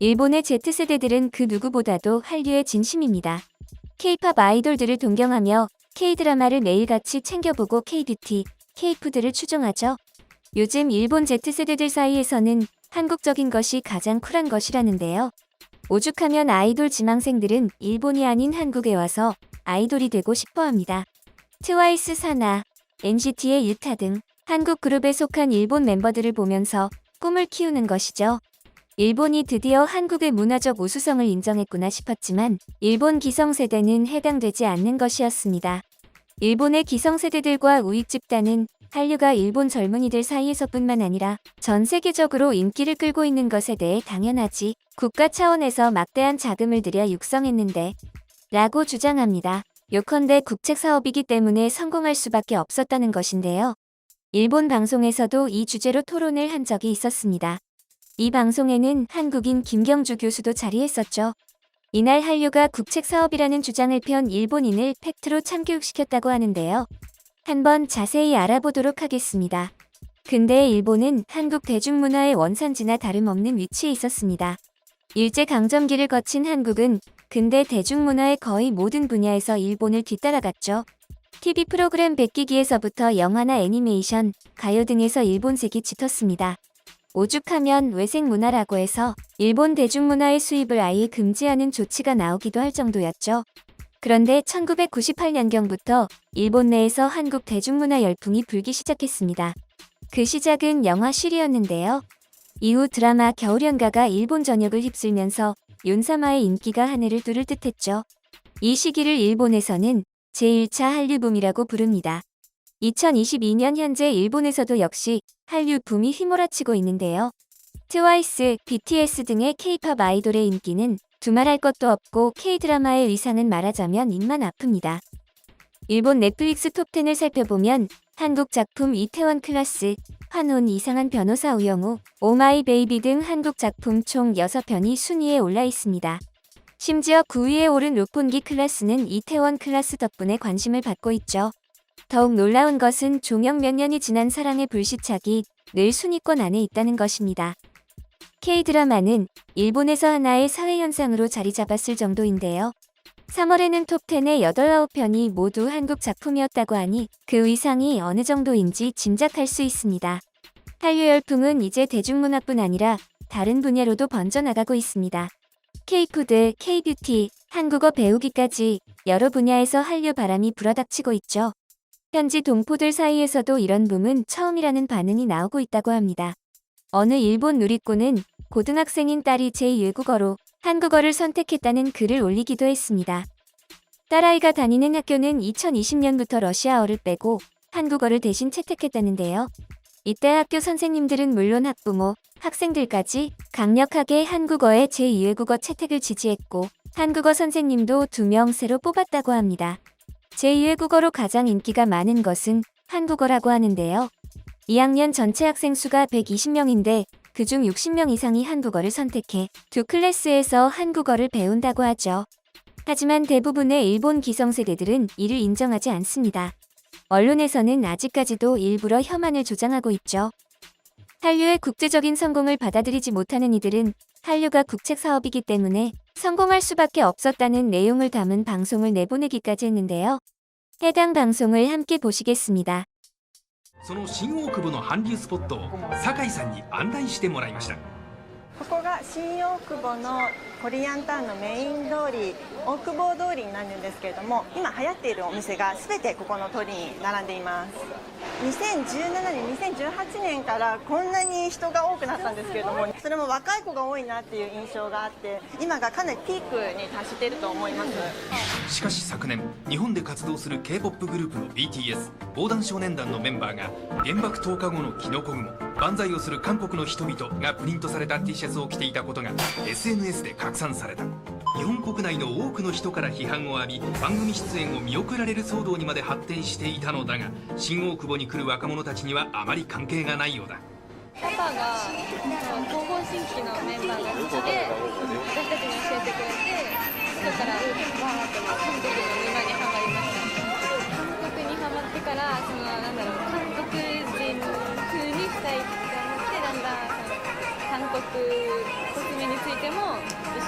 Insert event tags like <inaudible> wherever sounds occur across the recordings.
일본의 Z세대들은 그 누구보다도 한류의 진심입니다. K-팝 아이돌들을 동경하며 K-드라마를 매일같이 챙겨보고 K-뷰티, K-푸드를 추종하죠. 요즘 일본 Z세대들 사이에서는 한국적인 것이 가장 쿨한 것이라는데요. 오죽하면 아이돌 지망생들은 일본이 아닌 한국에 와서 아이돌이 되고 싶어 합니다. 트와이스 사나, NCT의 유타 등 한국 그룹에 속한 일본 멤버들을 보면서 꿈을 키우는 것이죠. 일본이 드디어 한국의 문화적 우수성을 인정했구나 싶었지만 일본 기성세대는 해당되지 않는 것이었습니다. 일본의 기성세대들과 우익 집단은 한류가 일본 젊은이들 사이에서뿐만 아니라 전 세계적으로 인기를 끌고 있는 것에 대해 당연하지 국가 차원에서 막대한 자금을 들여 육성했는데 라고 주장합니다. 요컨대 국책 사업이기 때문에 성공할 수밖에 없었다는 것인데요. 일본 방송에서도 이 주제로 토론을 한 적이 있었습니다. 이 방송에는 한국인 김경주 교수도 자리했었죠. 이날 한류가 국책 사업이라는 주장을 편 일본인을 팩트로 참교육시켰다고 하는데요. 한번 자세히 알아보도록 하겠습니다. 근대 일본은 한국 대중문화의 원산지나 다름없는 위치에 있었습니다. 일제강점기를 거친 한국은 근대 대중문화의 거의 모든 분야에서 일본을 뒤따라갔죠. TV 프로그램 백기기에서부터 영화나 애니메이션, 가요 등에서 일본색이 짙었습니다. 오죽하면 외색 문화라고 해서 일본 대중문화의 수입을 아예 금지하는 조치가 나오기도 할 정도였죠. 그런데 1998년경부터 일본 내에서 한국 대중문화 열풍이 불기 시작했습니다. 그 시작은 영화 쉬리였는데요. 이후 드라마 겨울연가가 일본 전역을 휩쓸면서 윤사마의 인기가 하늘을 뚫을 듯했죠. 이 시기를 일본에서는 제1차 한류붐이라고 부릅니다. 2022년 현재 일본에서도 역시 한류 붐이 휘몰아치고 있는데요. 트와이스, BTS 등의 K-팝 아이돌의 인기는 두말할 것도 없고 K-드라마의 의상은 말하자면 입만 아픕니다. 일본 넷플릭스 톱10을 살펴보면 한국 작품 이태원 클라스, 환혼 이상한 변호사 우영우, 오마이 베이비 등 한국 작품 총 6편이 순위에 올라 있습니다. 심지어 9위에 오른 롯본기 클라스는 이태원 클라스 덕분에 관심을 받고 있죠. 더욱 놀라운 것은 종영 몇 년이 지난 사랑의 불시착이 늘 순위권 안에 있다는 것입니다. K-드라마는 일본에서 하나의 사회현상으로 자리 잡았을 정도인데요. 3월에는 톱10의 8, 9편이 모두 한국 작품이었다고 하니 그 의상이 어느 정도인지 짐작할 수 있습니다. 한류 열풍은 이제 대중문화뿐 아니라 다른 분야로도 번져나가고 있습니다. K-푸드, K-뷰티, 한국어 배우기까지 여러 분야에서 한류 바람이 불어닥치고 있죠. 현지 동포들 사이에서도 이런 붐은 처음이라는 반응이 나오고 있다고 합니다. 어느 일본 누리꾼은 고등학생인 딸이 제2외국어로 한국어를 선택했다는 글을 올리기도 했습니다. 딸아이가 다니는 학교는 2020년부터 러시아어를 빼고 한국어를 대신 채택했다는데요. 이때 학교 선생님들은 물론 학부모, 학생들까지 강력하게 한국어의 제2외국어 채택을 지지했고 한국어 선생님도 두 명 새로 뽑았다고 합니다. 제2외 국어로 가장 인기가 많은 것은 한국어라고 하는데요. 2학년 전체 학생 수가 120명인데 그중 60명 이상이 한국어를 선택해 두 클래스에서 한국어를 배운다고 하죠. 하지만 대부분의 일본 기성세대들은 이를 인정하지 않습니다. 언론에서는 아직까지도 일부러 혐한을 조장하고 있죠. 한류의 국제적인 성공을 받아들이지 못하는 이들은 한류가 국책 사업이기 때문에 성공할 수밖에 없었다는 내용을 담은 방송을 내보내기까지 했는데요. 해당 방송을 함께 보시겠습니다. その新大久保の韓流スポットを酒井さんに案内してもらいましたここが新大久保の コリアンタウンのメイン通り大久保通りになるんですけれども今流行っているお店が全てここの通りに並んでいます。2017年2018年からこんなに人が多くなったんですけれどもそれも若い子が多いなっていう印象があって今がかなりピークに達していると思います。しかし昨年日本で活動する k p o p グループの BTS 防弾少年団のメンバーが原爆10日後のキノコ雲万歳をする韓国の人々がプリントされた T シャツを着ていたことが SNS で拡散された。日本国内の多くの人から批判を浴び番組出演を見送られる騒動にまで発展していたのだが新大久保に来る若者たちにはあまり関係がないようだ。パパが東方神起のメンバーが好きで私たちに教えてくれてだからわーっと韓国の沼にハマりました。韓国にハマってからそのなんだろう韓国人風にしたいって思ってだんだんその韓国コス国についても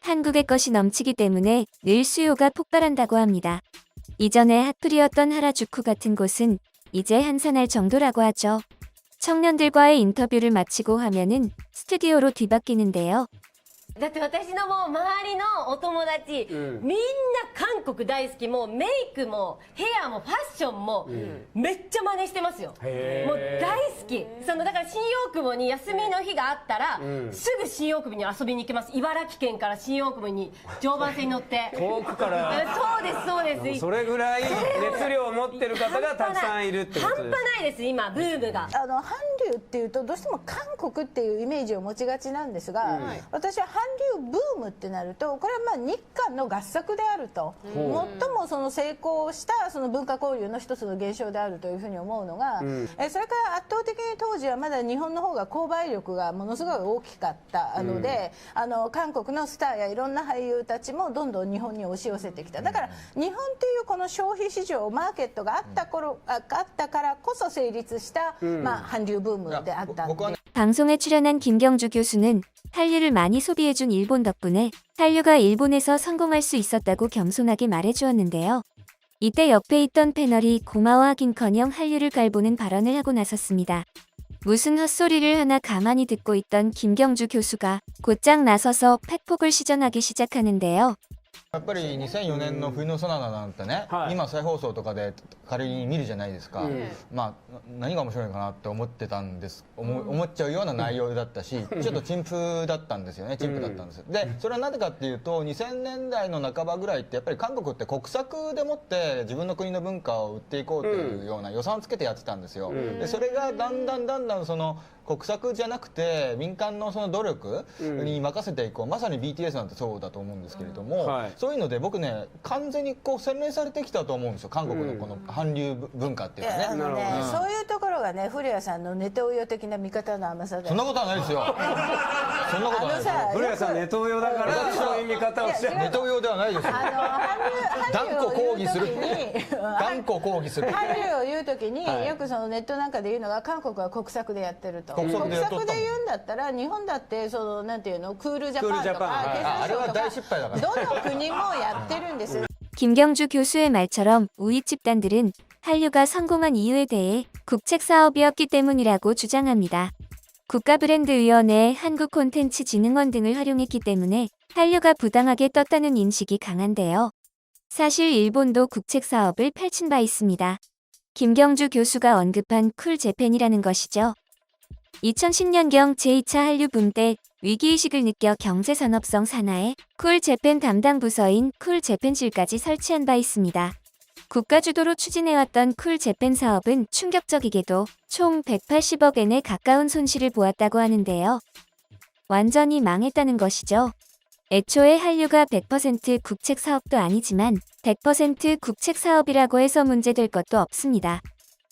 한국의 것이 넘치기 때문에 늘 수요가 폭발한다고 합니다. 이전에 핫플이었던 하라주쿠 같은 곳은 이제 한산할 정도라고 하죠. 청년들과의 인터뷰를 마치고 화면은 스튜디오로 뒤바뀌는데요. だって私のもう周りのお友達、みんな韓国大好きもうメイクもヘアもファッションも、めっちゃ真似してますよ。もう大好き。そのだから新大久保に休みの日があったら、すぐ新大久保に遊びに行きます。茨城県から新大久保に常磐線に乗って。<laughs> 遠くから。えそうですそうです。それぐらい熱量を持ってる方がたくさんいるってことです半端ないです今ブームが。あの韓流っていうとどうしても韓国っていうイメージを持ちがちなんですが、私は韓流ブームってなるとこれはまあ日韓の合作であると、最もその成功したその文化交流の一つの現象であるというふうに思うのが、えそれから圧倒的に当時はまだ日本の方が購買力がものすごい大きかったので、あの韓国のスターやいろんな俳優たちもどんどん日本に押し寄せてきただから日本っていうこの消費市場マーケットがあった頃、ああったからこそ成立した、まあ、韓流ブームであったんで。 방송에 출연한 김경주 교수는 한류를 많이 소비해준 일본 덕분에 한류가 일본에서 성공할 수 있었다고 겸손하게 말해주었는데요. 이때 옆에 있던 패널이 고마워하긴커녕 한류를 깔보는 발언을 하고 나섰습니다. 무슨 헛소리를 하나 가만히 듣고 있던 김경주 교수가 곧장 나서서 팩폭을 시전하기 시작하는데요. やっぱり2004年の冬のソナタなんてね、はい。今再放送とかで仮に見るじゃないですか、うん。まあな何が面白いのかなって思ってたんです。思思っちゃうような内容だったし、ちょっと陳腐だったんですよね陳腐だったんです、でそれはなぜかっていうと2000年代の半ばぐらいってやっぱり韓国って国策でもって自分の国の文化を売っていこうというような予算をつけてやってたんですよ、でそれがだんだんだんだんその国策じゃなくて民間のその努力に任せていこう、まさに BTS なんてそうだと思うんですけれども、はい。そういうので僕ね完全にこう洗練されてきたと思うんですよ。韓国のこの韓流文化っていうかね、あのねなるほど。そういうところがね古谷さんのネトウヨ的な見方の甘さでそんなことはないですよ。そんなことはないですよ。<laughs> <laughs> 古谷さんネトウヨだからそう。いう見方をしてネトウヨではないですよ。あの韓流断固抗議する韓流を言う時に。断固抗議する。<laughs> 韓流を言うときに、はい。よくそのネットなんかで言うのが韓国は国策でやってると国策でやっとったもん言うんだったら日本だってそのなんていうのクールジャパンとクールジャパンかはい経産ああれは省とか大失敗だからどの国もやってるんですよ 김경주 교수의 말처럼 우익 집단들은 한류가 성공한 이유에 대해 국책 사업이었기 때문이라고 주장합니다. 국가브랜드위원회, 한국콘텐츠진흥원 등을 활용했기 때문에 한류가 부당하게 떴다는 인식이 강한데요. 사실 일본도 국책 사업을 펼친 바 있습니다. 김경주 교수가 언급한 쿨 재팬이라는 것이죠. 2010년경 제2차 한류 붐 때 위기의식을 느껴 경제산업성 산하에 쿨 재팬 담당 부서인 쿨 재팬실까지 설치한 바 있습니다. 국가 주도로 추진해왔던 쿨 재팬 사업은 충격적이게도 총 180억 엔에 가까운 손실을 보았다고 하는데요. 완전히 망했다는 것이죠. 애초에 한류가 100% 국책 사업도 아니지만 100% 국책 사업이라고 해서 문제될 것도 없습니다.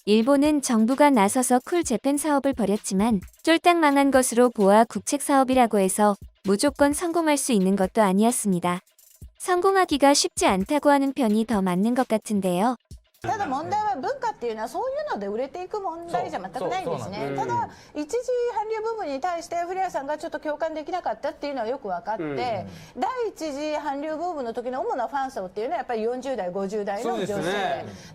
일본은 정부가 나서서 쿨 재팬 사업을 벌였지만 쫄딱 망한 것으로 보아 국책 사업이라고 해서 무조건 성공할 수 있는 것도 아니었습니다. 성공하기가 쉽지 않다고 하는 편이 더 맞는 것 같은데요. ただ問題は文化っていうのはそういうので売れていく問題じゃ全くないんですね。ただ一時韓流部分に対して古谷さんがちょっと共感できなかったっていうのはよく分かって、うん。第一次韓流ブームの時の主なファン層っていうのはやっぱり40代50代の女性。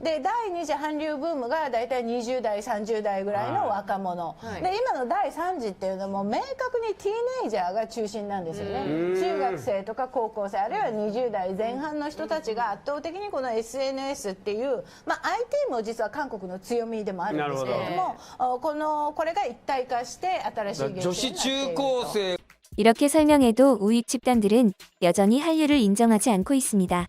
で第二次韓流ブームが大体20代30代ぐらいの若者、で今の第3次っていうのも明確にティーネイジャーが中心なんですよね。中学生とか高校生あるいは20代前半の人たちが圧倒的にこの SNS っていう、まあ、IT も実は韓国の強みでもあるんですけれどもあこのこれが一体化して新しい現象になっている女子中高生 이렇게 설명해도 우익 집단들은 여전히 한류를 인정하지 않고 있습니다.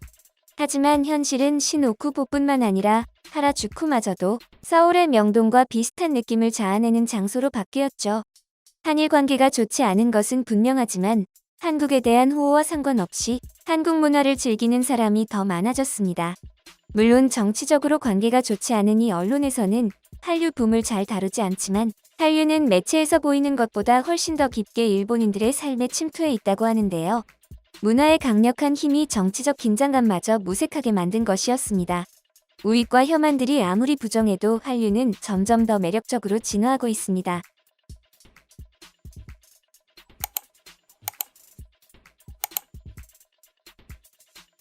하지만 현실은 신오쿠보뿐만 아니라 하라주쿠마저도 서울의 명동과 비슷한 느낌을 자아내는 장소로 바뀌었죠. 한일 관계가 좋지 않은 것은 분명하지만 한국에 대한 호호와 상관없이 한국 문화를 즐기는 사람이 더 많아졌습니다. 물론 정치적으로 관계가 좋지 않으니 언론에서는 한류 붐을 잘 다루지 않지만 한류는 매체에서 보이는 것보다 훨씬 더 깊게 일본인들의 삶에 침투해 있다고 하는데요. 문화의 강력한 힘이 정치적 긴장감마저 무색하게 만든 것이었습니다. 우익과 혐한들이 아무리 부정해도 한류는 점점 더 매력적으로 진화하고 있습니다.